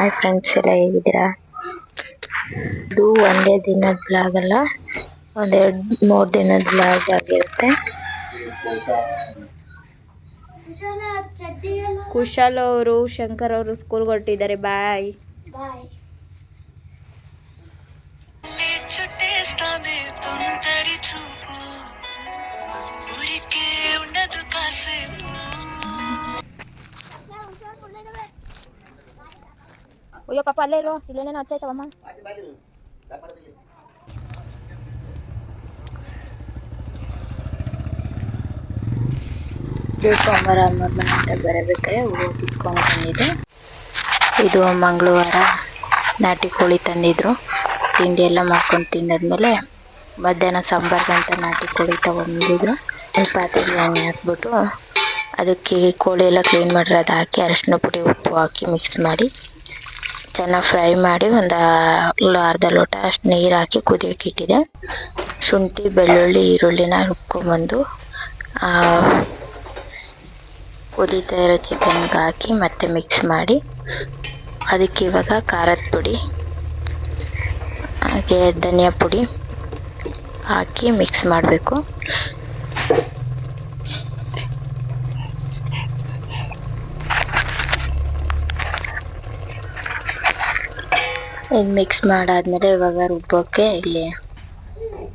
Hi friends ಎಲ್ಲ ಹೇಗಿದ್ದೀರಾ? ಇದು ಒಂದೇ ದಿನದ ಬ್ಲಾಗ್ ಅಲ್ಲ ಒಂದೆರಡು ಮೂರು ದಿನದ ಬ್ಲಾಗ್ ಆಗಿರುತ್ತೆ. ಕುಶಾಲ್ ಅವರು ಶಂಕರ್ ಅವರು ಸ್ಕೂಲ್ಗೆ ಹೊರಟಿದ್ದಾರೆ ಬಾಯ್ ಬಾಯ್ ಅಯ್ಯೋ ಪಾಪ ಅಲ್ಲೇ ಇರೋ ಇಲ್ಲೇನೇನೋ ಹಚ್ಚಾಯ್ತವಮ್ಮ ಸೋಮವಾರ ಅಮ್ಮವ್ರ ಮನೆ ಹತ್ರ ಬಂದಿದ್ದೆ ಇದು ಮಂಗಳವಾರ ನಾಟಿ ಕೋಳಿ ತಂದಿದ್ರು ತಿಂಡಿ ಎಲ್ಲ ಮಾಡ್ಕೊಂಡು ತಿಂದಾದ್ಮೇಲೆ ಮಧ್ಯಾಹ್ನ ಸಾಂಬಾರ್ಗಂತ ನಾಟಿ ಕೋಳಿ ತಗೊಂಡಿದ್ರು ಒಂದು ಪಾತ್ರೆಗೆ ಎಣ್ಣೆ ಹಾಕ್ಬಿಟ್ಟು ಅದಕ್ಕೆ ಕೋಳಿ ಎಲ್ಲ ಕ್ಲೀನ್ ಮಾಡಿರೋದು ಹಾಕಿ ಅರಿಶಿನ ಪುಡಿ ಉಪ್ಪು ಹಾಕಿ ಮಿಕ್ಸ್ ಮಾಡಿ ಚೆನ್ನಾಗಿ ಫ್ರೈ ಮಾಡಿ ಒಂದು ಅರ್ಧ ಲೋಟ ಅಷ್ಟು ನೀರು ಹಾಕಿ ಕುದಿಯೋಕೆ ಇಟ್ಟಿದೆ. ಶುಂಠಿ, ಬೆಳ್ಳುಳ್ಳಿ, ಈರುಳ್ಳಿನ ರುಬ್ಕೊಂಬಂದು ಕುದೀತಾ ಇರೋ ಚಿಕನ್ಗೆ ಹಾಕಿ ಮತ್ತೆ ಮಿಕ್ಸ್ ಮಾಡಿ. ಅದಕ್ಕೆ ಇವಾಗ ಖಾರದ ಪುಡಿ, ಹಾಗೆ ಧನಿಯಾ ಪುಡಿ ಹಾಕಿ ಮಿಕ್ಸ್ ಮಾಡಬೇಕು. ಇದು ಮಿಕ್ಸ್ ಮಾಡಾದ್ಮೇಲೆ ಇವಾಗ ರುಬ್ಬೋಕ್ಕೆ ಇಲ್ಲಿ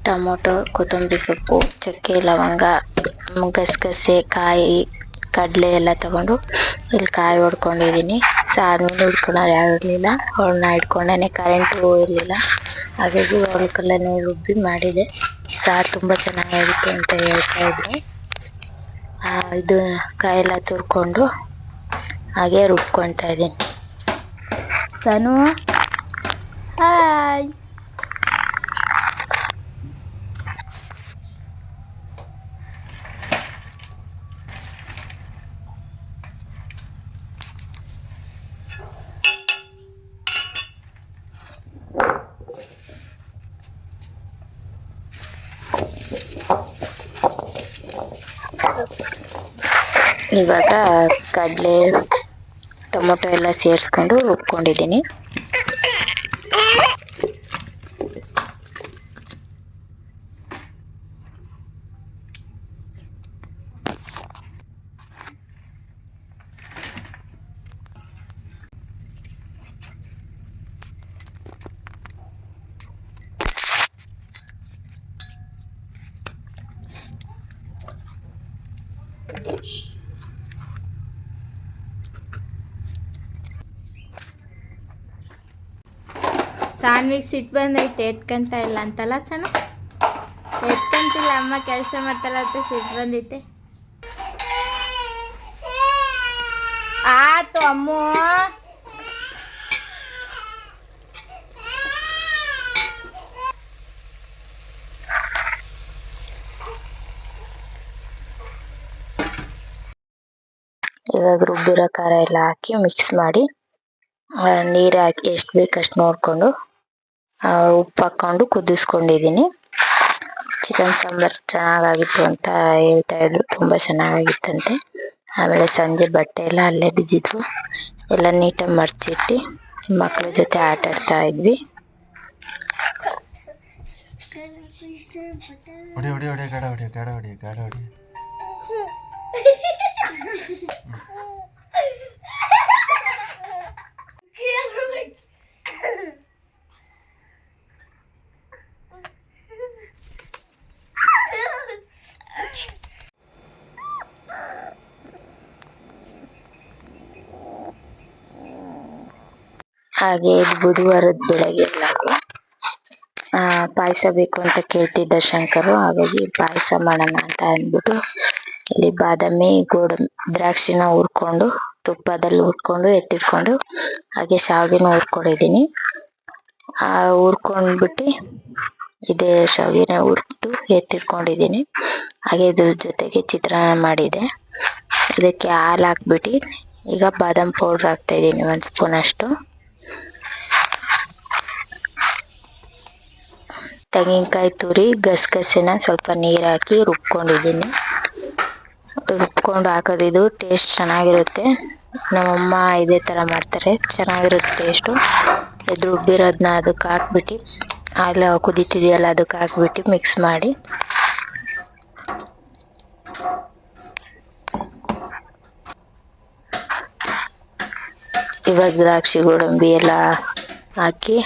ಟೊಮೊಟೊ, ಕೊತ್ತಂಬರಿ ಸೊಪ್ಪು, ಚಕ್ಕೆ, ಲವಂಗ, ಗಸಗಸೆ, ಕಾಯಿ, ಕಡಲೆ ಎಲ್ಲ ತಗೊಂಡು ಇಲ್ಲಿ ಕಾಯಿ ಹೊಡ್ಕೊಂಡಿದ್ದೀನಿ ಸಾದ್ಮೇಲೆ ಹುಡ್ಕೊಳೋರು ಯಾರು ಇರಲಿಲ್ಲ. ಅವ್ರನ್ನ ಹಿಡ್ಕೊಂಡೇ ಕರೆಂಟು ಇರಲಿಲ್ಲ. ಹಾಗಾಗಿ ಅವ್ರ ರುಬ್ಬಿ ಮಾಡಿದೆ. ಸಾರ್ ತುಂಬ ಚೆನ್ನಾಗಿರುತ್ತೆ ಅಂತ ಹೇಳ್ತಾ ಇದ್ರು. ಇದು ಕಾಯೆಲ್ಲ ತುರ್ಕೊಂಡು ಹಾಗೆ ರುಬ್ಕೊಳ್ತಾ ಇದ್ದೀನಿ. ಸನು? ಹಾಯ್ ಇವಾಗ ಕಡಲೆ ಟೊಮೊಟೊ ಎಲ್ಲ ಸೇರಿಸ್ಕೊಂಡು ರುಬ್ಕೊಂಡಿದ್ದೀನಿ ಸಾನ್ವಿಗೆ ಸಿಟ್ ಬಂದೈತೆ, ಎತ್ಕಂತ ಇಲ್ಲ ಅಂತಲ್ಲ ಸಣ್ಣ ಎತ್ಕಂತಿಲ್ಲ, ಅಮ್ಮ ಕೆಲಸ ಮಾಡ್ತಾರ ಅಂತ ಸಿಟ್ಟು ಬಂದೈತೆ. ಆತು ಅಮ್ಮು! ಇವಾಗ ರುಬ್ಬಿರೋ ಖಾರ ಎಲ್ಲ ಹಾಕಿ ಮಿಕ್ಸ್ ಮಾಡಿ ನೀರು ಹಾಕಿ ಎಷ್ಟು ಬೇಕಷ್ಟು ನೋಡಿಕೊಂಡು ಉಪ್ಪು ಹಾಕ್ಕೊಂಡು ಕುದಿಸ್ಕೊಂಡಿದ್ದೀನಿ. ಚಿಕನ್ ಸಾಂಬಾರು ಚೆನ್ನಾಗಾಗಿತ್ತು ಅಂತ ಹೇಳ್ತಾ ಇದ್ರು. ತುಂಬ ಚೆನ್ನಾಗಾಗಿತ್ತಂತೆ. ಆಮೇಲೆ ಸಂಜೆ ಬಟ್ಟೆ ಎಲ್ಲ ಅಲ್ಲೇ ಬಿದ್ದಿದ್ರು ಎಲ್ಲ ನೀಟಾಗಿ ಮರ್ಚಿಟ್ಟು ಮಕ್ಕಳ ಜೊತೆ ಆಟ ಆಡ್ತಾ ಇದ್ವಿ. ಹೊಡಿ ಹೊಡಿ ಹೊಡಿ, ಗಾಡ ಹೊಡಿ ಗಾಡ ಹೊಡಿ ಗಾಡ ಹೊಡಿ. ಹಾಗೆ ಇದು ಬುಧವಾರದ ಬೆಳಗ್ಗೆ ಪಾಯಸ ಬೇಕು ಅಂತ ಕೇಳ್ತಿದ್ದ ಶಂಕರು, ಹಾಗಾಗಿ ಪಾಯಸ ಮಾಡೋಣ ಅಂತ ಅಂದ್ಬಿಟ್ಟು ಇಲ್ಲಿ ಬಾದಾಮಿ ಗೋಡಂಬಿ ದ್ರಾಕ್ಷಿನ ಹುರ್ಕೊಂಡು, ತುಪ್ಪದಲ್ಲಿ ಹುರ್ಕೊಂಡು, ಎತ್ತಿಟ್ಕೊಂಡು, ಹಾಗೆ ಶಾವಿಗೆನ ಹುರ್ಕೊಂಡಿದ್ದೀನಿ. ಆ, ಹುರ್ಕೊಂಡ್ಬಿಟ್ಟು ಇದೇ ಶಾವಿಗೆನ ಹುರ್ದು ಎತ್ತಿಟ್ಕೊಂಡಿದ್ದೀನಿ. ಹಾಗೆ ಇದ್ರ ಜೊತೆಗೆ ಚಿತ್ರಾನ್ನ ಮಾಡಿದೆ. ಇದಕ್ಕೆ ಹಾಲು ಹಾಕ್ಬಿಟ್ಟು ಈಗ ಬಾದಾಮಿ ಪೌಡ್ರ್ ಹಾಕ್ತಾ ಇದ್ದೀನಿ ಒಂದು ಸ್ಪೂನ್ ಅಷ್ಟು. ತೆಂಗಿನಕಾಯಿ ತುರಿ, ಗಸಗಸೆನ ಸ್ವಲ್ಪ ನೀರು ಹಾಕಿ ರುಬ್ಕೊಂಡಿದ್ದೀನಿ. ರುಬ್ಕೊಂಡು ಹಾಕೋದಿದು ಟೇಸ್ಟ್ ಚೆನ್ನಾಗಿರುತ್ತೆ. ನಮ್ಮಮ್ಮ ಇದೇ ಥರ ಮಾಡ್ತಾರೆ. ಚೆನ್ನಾಗಿರುತ್ತೆ ಟೇಸ್ಟು ಇದು ರುಬ್ಬಿರೋದನ್ನ ಅದಕ್ಕೆ ಹಾಕ್ಬಿಟ್ಟು ಆಗಲೇ ಕುದೀತಿದೆಯಲ್ಲ ಅದಕ್ಕೆ ಹಾಕ್ಬಿಟ್ಟು ಮಿಕ್ಸ್ ಮಾಡಿ. ಇವಾಗ ದ್ರಾಕ್ಷಿ ಗೋಡಂಬಿ ಎಲ್ಲ ಹಾಕಿ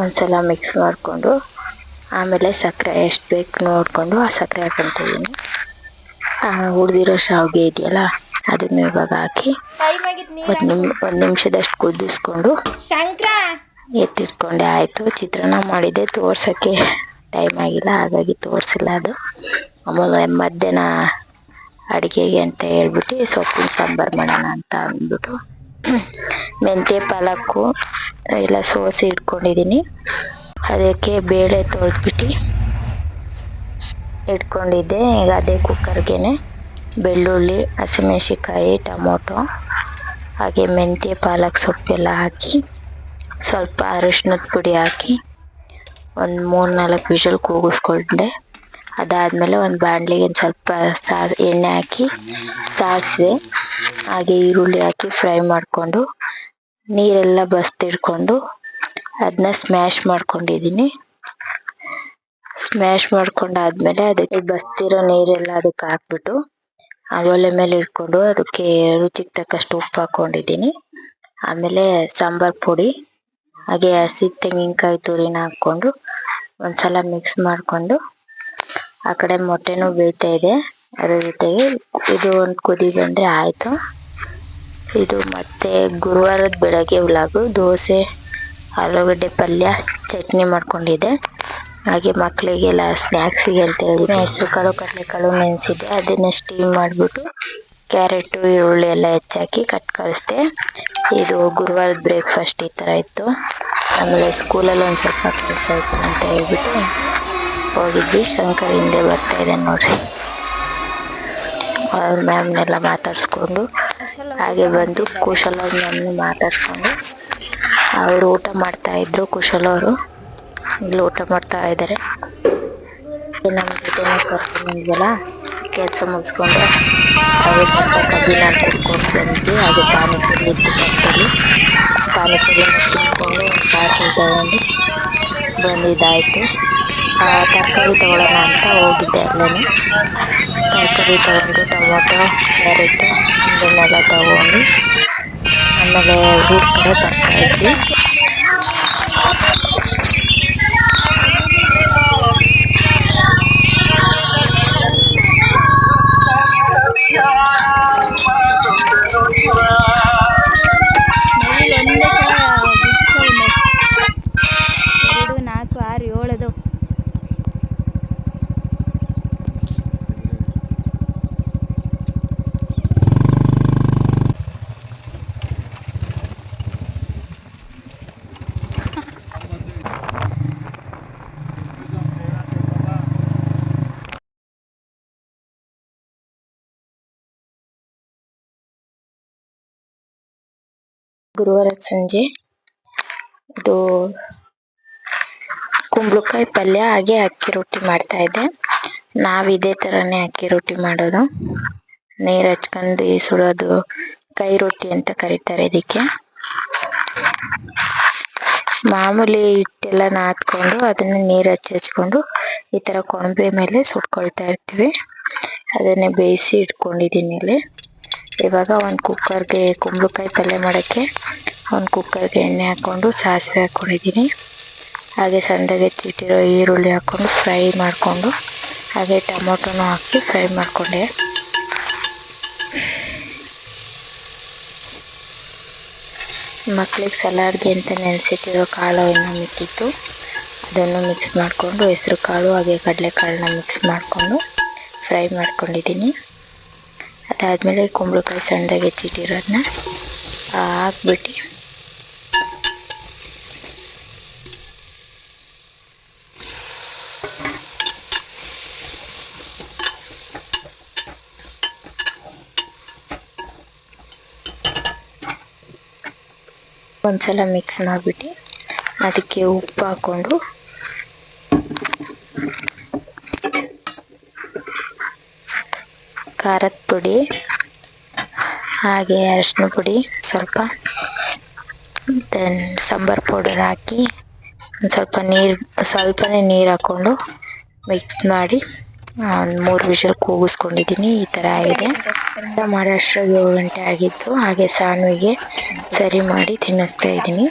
ಒಂದ್ಸಲ ಮಿಕ್ಸ್ ಮಾಡಿಕೊಂಡು ಆಮೇಲೆ ಸಕ್ಕರೆ ಎಷ್ಟು ಬೇಕು ನೋಡಿಕೊಂಡು ಆ ಸಕ್ಕರೆ ಆ ಉಳಿದಿರೋ ಶಾವಿಗೆ ಇದೆಯಲ್ಲ ಅದನ್ನು ಇವಾಗ ಹಾಕಿ ಒಂದು ನಿಮ್ ಒಂದು ನಿಮಿಷದಷ್ಟು ಕುದಿಸ್ಕೊಂಡು ಎತ್ತಿಟ್ಕೊಂಡೆ ಆಯಿತು. ಚಿತ್ರಾನ್ನ ಮಾಡಿದೆ ತೋರ್ಸೋಕ್ಕೆ ಟೈಮ್ ಆಗಿಲ್ಲ ಹಾಗಾಗಿ ತೋರಿಸಿಲ್ಲ ಅದು. ಆಮೇಲೆ ಮಧ್ಯಾಹ್ನ ಅಡುಗೆಗೆ ಅಂತ ಹೇಳ್ಬಿಟ್ಟು ಸೊಪ್ಪಿನ ಸಾಂಬಾರು ಮಾಡೋಣ ಅಂತ ಅಂದ್ಬಿಟ್ಟು ಮೆಂತ್ಯ ಪಾಲಕ್ಕು ಎಲ್ಲ ಸೋಸಿ ಇಟ್ಕೊಂಡಿದ್ದೀನಿ ಅದಕ್ಕೆ ಬೇಳೆ ತೊಳೆದ್ಬಿಟ್ಟು ಇಟ್ಕೊಂಡಿದ್ದೆ. ಈಗ ಅದೇ ಕುಕ್ಕರ್ಗೆನೆ ಬೆಳ್ಳುಳ್ಳಿ ಹಸಿಮೆಣಸಿಕಾಯಿ ಟೊಮೊಟೊ, ಹಾಗೆ ಮೆಂತ್ಯ, ಪಾಲಕ್ ಸೊಪ್ಪೆಲ್ಲ ಹಾಕಿ ಸ್ವಲ್ಪ ಅರಿಶಿನದ ಪುಡಿ ಹಾಕಿ ಒಂದು ಮೂರು ನಾಲ್ಕು ವಿಷಲ್ ಕೂಗಿಸ್ಕೊಂಡೆ. ಅದಾದಮೇಲೆ ಒಂದು ಬಾಣಲಿಗೆ ಒಂದು ಸ್ವಲ್ಪ ಸಾ ಎಣ್ಣೆ ಹಾಕಿ ಸಾಸಿವೆ, ಹಾಗೆ ಈರುಳ್ಳಿ ಹಾಕಿ ಫ್ರೈ ಮಾಡಿಕೊಂಡು ನೀರೆಲ್ಲ ಬಸ್ತಿಡ್ಕೊಂಡು ಅದನ್ನ ಸ್ಮ್ಯಾಶ್ ಮಾಡ್ಕೊಂಡಿದ್ದೀನಿ ಸ್ಮ್ಯಾಶ್ ಮಾಡ್ಕೊಂಡಾದ್ಮೇಲೆ ಅದಕ್ಕೆ ಬಸ್ತಿರೋ ನೀರೆಲ್ಲ ಅದಕ್ಕೆ ಹಾಕ್ಬಿಟ್ಟು ಒಲೆ ಮೇಲೆ ಇಟ್ಕೊಂಡು ಅದಕ್ಕೆ ರುಚಿಗೆ ತಕ್ಕಷ್ಟು ಉಪ್ಪು ಹಾಕೊಂಡಿದ್ದೀನಿ ಆಮೇಲೆ ಸಾಂಬಾರ್ ಪುಡಿ, ಹಾಗೆ ಹಸಿ ತೆಂಗಿನಕಾಯಿ ತುರಿನ ಹಾಕ್ಕೊಂಡು ಒಂದ್ಸಲ ಮಿಕ್ಸ್ ಮಾಡಿಕೊಂಡು ಆ ಕಡೆ ಮೊಟ್ಟೆನೂ ಬೇಯ್ತಾ ಇದೆ. ಅದ್ರ ಜೊತೆಗೆ ಇದು ಒಂದು ಕುದಿ ಬಂದರೆ ಆಯಿತು. ಇದು ಮತ್ತೆ ಗುರುವಾರದ ಬೆಳಗ್ಗೆ ಉಲಾಗು, ದೋಸೆ. ಆಲೂಗಡ್ಡೆ ಪಲ್ಯ, ಚಟ್ನಿ ಮಾಡ್ಕೊಂಡಿದ್ದೆ. ಹಾಗೆ ಮಕ್ಕಳಿಗೆಲ್ಲ ಸ್ನ್ಯಾಕ್ಸಿಗೆ ಅಂತ ಹೇಳಿ ಹೆಸರು ಕಾಳು ಕಡಲೆಕಾಳು ನೆನೆಸಿದ್ದೆ ಅದನ್ನು ಸ್ಟೀಮ್ ಮಾಡಿಬಿಟ್ಟು ಕ್ಯಾರೆಟು, ಈರುಳ್ಳಿ ಎಲ್ಲ ಹೆಚ್ಚಾಕಿ ಕಟ್ ಕಳಿಸ್ದೆ. ಇದು ಗುರುವಾರದ ಬ್ರೇಕ್ಫಾಸ್ಟ್ ಈ ಥರ ಇತ್ತು. ಆಮೇಲೆ ಸ್ಕೂಲಲ್ಲಿ ಒಂದು ಸ್ವಲ್ಪ ಕೆಲಸ ಇತ್ತು ಅಂತ ಹೇಳ್ಬಿಟ್ಟು ಹೋಗಿದ್ವಿ. ಶಂಕರ್ ಹಿಂದೆ ಬರ್ತಾ ಇದೆ ನೋಡ್ರಿ. ಅವ್ರ ಮ್ಯಾಮ್ನೆಲ್ಲ ಮಾತಾಡಿಸ್ಕೊಂಡು ಹಾಗೆ ಬಂದು ಕುಶಲ ಮ್ಯಾಮ್ನ ಮಾತಾಡ್ಸ್ಕೊಂಡು ಅವರು ಊಟ ಮಾಡ್ತಾ ಇದ್ರು ಕುಶಲ್ ಅವರು. ಇಲ್ಲಿ ಊಟ ಮಾಡ್ತಾ ಇದ್ದಾರೆ ನಮ್ಮ ಜೊತೆ ಕರ್ಕೊಂಡಿದ್ವಲ್ಲ ಕೆಲಸ ಮುಗಿಸ್ಕೊಂಡು ಹಾಗೆ ಸ್ವಲ್ಪ ಕಬ್ಬಿನ ಕುಟ್ಕೊಂಡು ಬಂದ್ವಿ. ಅದು ಪಾನಿಪುರಿ ಇತ್ತು ಪಕ್ಕದಲ್ಲಿ ಪಾನಿಪುರಿ ತಿನ್ಕೊಂಡು ಪಾರ್ಸಲ್ ತಗೊಂಡು ಬಂದಿದ್ದಾಯಿತು. ತರಕಾರಿ ತಗೊಳ್ಳೋಣ ಅಂತ ಹೋಗಿದ್ದೆ ಅಲ್ಲೇ ತರಕಾರಿ ತಗೊಂಡು ಟೊಮೊಟೊ, ಕ್ಯಾರೆಟು, ಇದನ್ನೆಲ್ಲ ತಗೊಂಡು ಆಮೇಲೆ ಊರ ಕಡೆ ಬರ್ತಾ ಇದ್ವಿ ಗುರುವಾರ ಸಂಜೆ. ಇದು ಕುಂಬಳಕಾಯಿ ಪಲ್ಯ ಹಾಗೆ ಅಕ್ಕಿ ರೊಟ್ಟಿ ಮಾಡ್ತಾ ಇದ್ದೆ. ನಾವು ಇದೇ ತರನೇ ಅಕ್ಕಿ ರೊಟ್ಟಿ ಮಾಡೋದು. ನೀರು ಹಚ್ಕೊಂಡು ಸುಡೋದು ಕೈ ರೊಟ್ಟಿ ಅಂತ ಕರೀತಾರೆ ಇದಕ್ಕೆ. ಮಾಮೂಲಿ ಹಿಟ್ಟೆಲ್ಲ ನಾದ್ಕೊಂಡು ಅದನ್ನ ನೀರು ಹಚ್ಚಿ ಹಚ್ಕೊಂಡು ಈ ತರ ಕೊಂಬೆ ಮೇಲೆ ಸುಟ್ಕೊಳ್ತಾ ಇರ್ತೀವಿ. ಅದನ್ನೇ ಬೇಯಿಸಿ ಇಟ್ಕೊಂಡಿದ್ದೀನಿ ಇಲ್ಲಿ. ಇವಾಗ ಒಂದು ಕುಕ್ಕರ್ಗೆ ಕುಂಬಳಕಾಯಿ ಪಲ್ಯ ಮಾಡೋಕ್ಕೆ ಒಂದು ಕುಕ್ಕರ್ಗೆ ಎಣ್ಣೆ ಹಾಕ್ಕೊಂಡು ಸಾಸಿವೆ ಹಾಕ್ಕೊಂಡಿದ್ದೀನಿ. ಹಾಗೆ ಸಣ್ಣದಾಗಿ ಹೆಚ್ಚಿಟ್ಟಿರೋ ಈರುಳ್ಳಿ ಹಾಕ್ಕೊಂಡು ಫ್ರೈ ಮಾಡಿಕೊಂಡು ಹಾಗೆ ಟೊಮೊಟೊನೂ ಹಾಕಿ ಫ್ರೈ ಮಾಡಿಕೊಂಡೆ. ಮಕ್ಳಿಗೆ ಸಲಾಡ್ಗೆ ಅಂತ ನೆನೆಸಿಟ್ಟಿರೋ ಕಾಳು ಇನ್ನೂ ಮಿಕ್ಕಿತ್ತು. ಅದನ್ನು ಮಿಕ್ಸ್ ಮಾಡಿಕೊಂಡು ಹೆಸ್ರು ಕಾಳು ಹಾಗೆ ಕಡಲೆಕಾಳನ್ನ ಮಿಕ್ಸ್ ಮಾಡಿಕೊಂಡು ಫ್ರೈ ಮಾಡ್ಕೊಂಡಿದ್ದೀನಿ. ಅದಾದಮೇಲೆ ಕುಂಬಳಕಾಯಿ ಸಣ್ಣದಾಗಿ ಹೆಚ್ಚಿಟ್ಟಿರೋದನ್ನ ಹಾಕ್ಬಿಟ್ಟು. ಒಂದ್ಸಲ ಮಿಕ್ಸ್ ಮಾಡಿಬಿಟ್ಟು ಅದಕ್ಕೆ ಉಪ್ಪು ಹಾಕ್ಕೊಂಡು ಖಾರದ ಪುಡಿ, ಹಾಗೆ ಅರಿಶಿನ ಪುಡಿ ಸ್ವಲ್ಪ ದೆನ್ ಸಾಂಬಾರ್ ಪೌಡರ್ ಹಾಕಿ ಸ್ವಲ್ಪ ನೀರು, ಸ್ವಲ್ಪನೇ ನೀರು ಹಾಕ್ಕೊಂಡು ಮಿಕ್ಸ್ ಮಾಡಿ ಒಂದು ಮೂರು ವಿಷಲ್ ಕೂಗಿಸ್ಕೊಂಡಿದ್ದೀನಿ ಈ ಥರ ಆಗಿದೆ. ಅಷ್ಟ್ರಾಗಿ ಏಳು ಗಂಟೆ ಆಗಿತ್ತು. ಹಾಗೆ ಸಾಣ್ವಿಗೆ ಸರಿ ಮಾಡಿ ತಿನ್ನಿಸ್ತಾ ಇದ್ದೀನಿ.